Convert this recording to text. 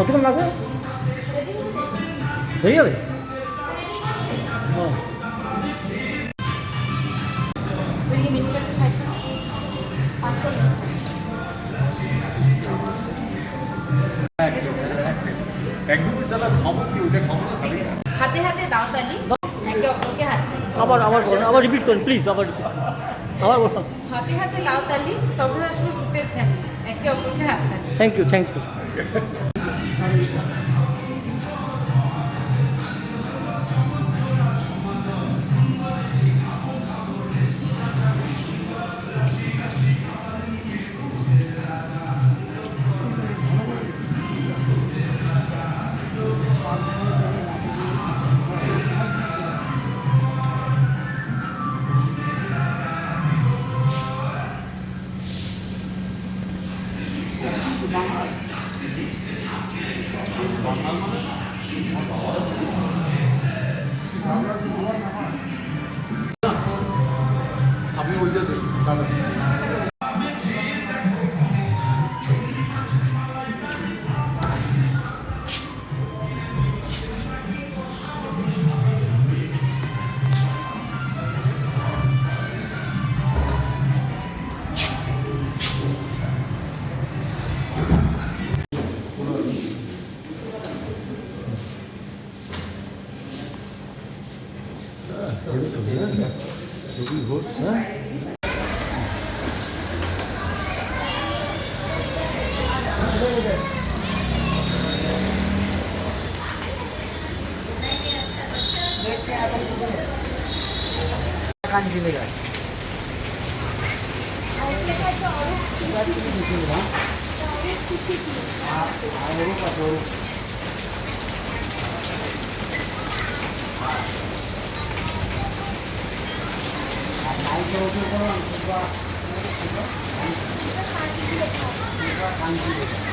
খাব না ঠিক আছে হাতে হাতে দাও তালি। একে অপরকে হাত। আবার আবার বলুন আবার রিপিট করুন প্লিজ আবার আবার বলুন হাতে হাতে লাও তালি তবে আসলে একে অপরকে হাত thank you thank you 軽いから。Thank you. আপনি ওইটা 여기 저기는 여기 이거 어? 간지미가 아, 아, কাঞ্চি